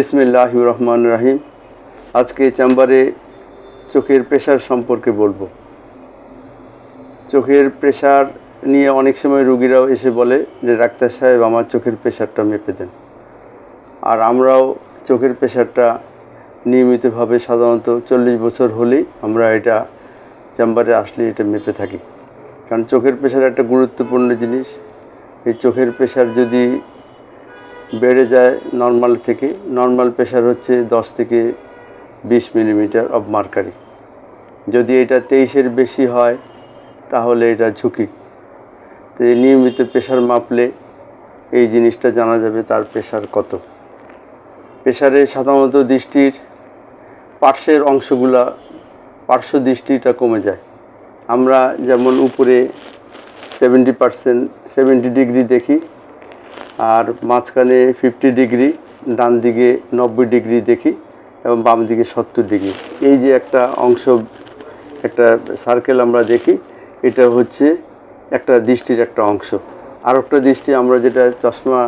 ইসমিল্লাহ রহমান রাহিম আজকে চেম্বারে চোখের প্রেশার সম্পর্কে বলব। চোখের প্রেশার নিয়ে অনেক সময় রুগীরাও এসে বলে যে, ডাক্তার সাহেব, আমার চোখের প্রেশারটা মেপে দেন। আর আমরাও চোখের প্রেশারটা নিয়মিতভাবে সাধারণত চল্লিশ বছর হলেই আমরা এটা চেম্বারে আসলে এটা মেপে থাকি। কারণ চোখের প্রেশার একটা গুরুত্বপূর্ণ জিনিস। এই চোখের প্রেশার যদি বেড়ে যায় নর্মাল থেকে। নর্মাল প্রেশার হচ্ছে দশ থেকে বিশ মিলিমিটার অফ মার্কারি যদি এটা তেইশের বেশি হয়, তাহলে এটা ঝুঁকি। তো এই নিয়মিত প্রেশার মাপলে এই জিনিসটা জানা যাবে তার প্রেশার কত। প্রেশারে সাধারণত দৃষ্টির পার্শ্বের অংশগুলা, পার্শ্ব দৃষ্টিটা কমে যায়। আমরা যেমন উপরে সেভেন্টি পার্সেন্ট সেভেন্টি ডিগ্রি দেখি আর মাঝখানে ফিফটি ডিগ্রি ডান দিকে নব্বই ডিগ্রি দেখি এবং বাম দিকে সত্তর ডিগ্রি এই যে একটা অংশ, একটা সার্কেল আমরা দেখি, এটা হচ্ছে একটা দৃষ্টির একটা অংশ। আর একটা দৃষ্টি আমরা যেটা চশমা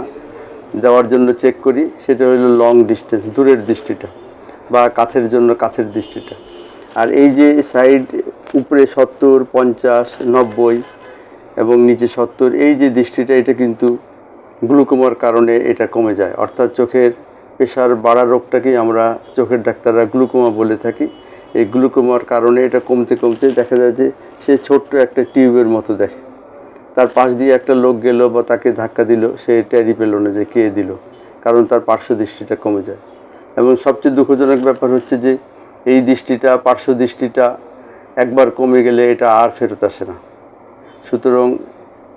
দেওয়ার জন্য চেক করি, সেটা হলো লং ডিস্টেন্স দূরের দৃষ্টিটা বা কাছের জন্য কাছের দৃষ্টিটা। আর এই যে সাইড উপরে সত্তর, পঞ্চাশ, নব্বই এবং নিচে সত্তর, এই যে দৃষ্টিটা, এটা কিন্তু গ্লুকোমার কারণে এটা কমে যায়। অর্থাৎ চোখের প্রেশার বাড়ার রোগটাকেই আমরা চোখের ডাক্তাররা গ্লুকোমা বলে থাকি। এই গ্লুকোমার কারণে এটা কমতে কমতে দেখা যায় যে সে ছোট্ট একটা টিউবের মতো দেখে। তার পাশ দিয়ে একটা লোক গেল বা তাকে ধাক্কা দিল, সে ট্যারি পেল না যে কে দিল, কারণ তার পার্শ্ব দৃষ্টিটা কমে যায়। এবং সবচেয়ে দুঃখজনক ব্যাপার হচ্ছে যে এই দৃষ্টিটা, পার্শ্ব দৃষ্টিটা একবার কমে গেলে এটা আর ফেরত আসে না। সুতরাং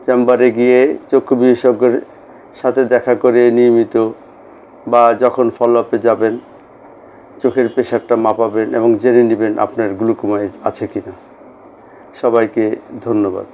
চেম্বারে গিয়ে চক্ষু বিশেষজ্ঞের সাথে দেখা করে নিয়মিত বা যখন ফলো আপে যাবেন, চোখের প্রেশারটা মাপাবেন এবং জেনে নেবেন আপনার গ্লুকোমাইজ আছে কি না সবাইকে ধন্যবাদ।